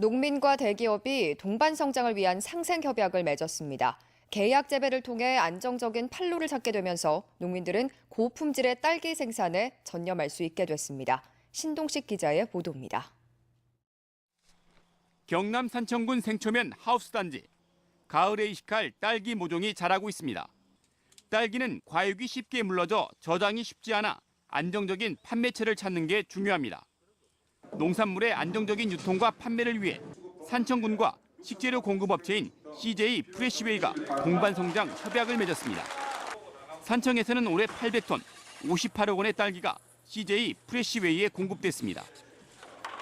농민과 대기업이 동반 성장을 위한 상생 협약을 맺었습니다. 계약 재배를 통해 안정적인 판로를 찾게 되면서 농민들은 고품질의 딸기 생산에 전념할 수 있게 됐습니다. 신동식 기자의 보도입니다. 경남 산청군 생초면 하우스 단지. 가을에 이식할 딸기 모종이 자라고 있습니다. 딸기는 과육이 쉽게 물러져 저장이 쉽지 않아 안정적인 판매처를 찾는 게 중요합니다. 농산물의 안정적인 유통과 판매를 위해 산청군과 식재료 공급업체인 CJ 프레시웨이가 동반 성장 협약을 맺었습니다. 산청에서는 올해 800톤, 58억 원의 딸기가 CJ 프레시웨이에 공급됐습니다.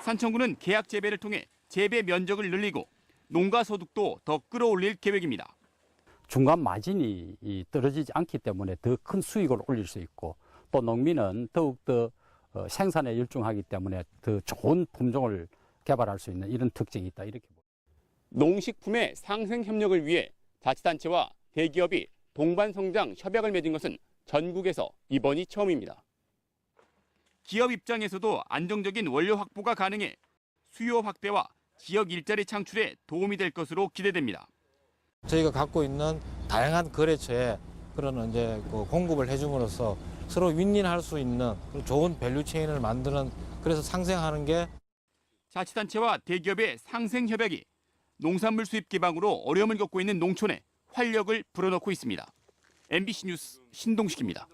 산청군은 계약 재배를 통해 재배 면적을 늘리고 농가 소득도 더 끌어올릴 계획입니다. 중간 마진이 이 떨어지지 않기 때문에 더 큰 수익을 올릴 수 있고 또 농민은 더욱더 어, 생산에 열중하기 때문에 더 좋은 품종을 개발할 수 있는 이런 특징이 있다 이렇게 봅니다. 농식품의 상생 협력을 위해 자치단체와 대기업이 동반 성장 협약을 맺은 것은 전국에서 이번이 처음입니다. 기업 입장에서도 안정적인 원료 확보가 가능해 수요 확대와 지역 일자리 창출에 도움이 될 것으로 기대됩니다. 저희가 갖고 있는 다양한 거래처에 그런 이제 그 공급을 해줌으로써 서로 윈윈할 수 있는 좋은 밸류 체인을 만드는 그래서 상생하는 게 자치단체와 대기업의 상생 협약이 농산물 수입 기반으로 어려움을 겪고 있는 농촌에 활력을 불어넣고 있습니다. MBC 뉴스 신동식입니다.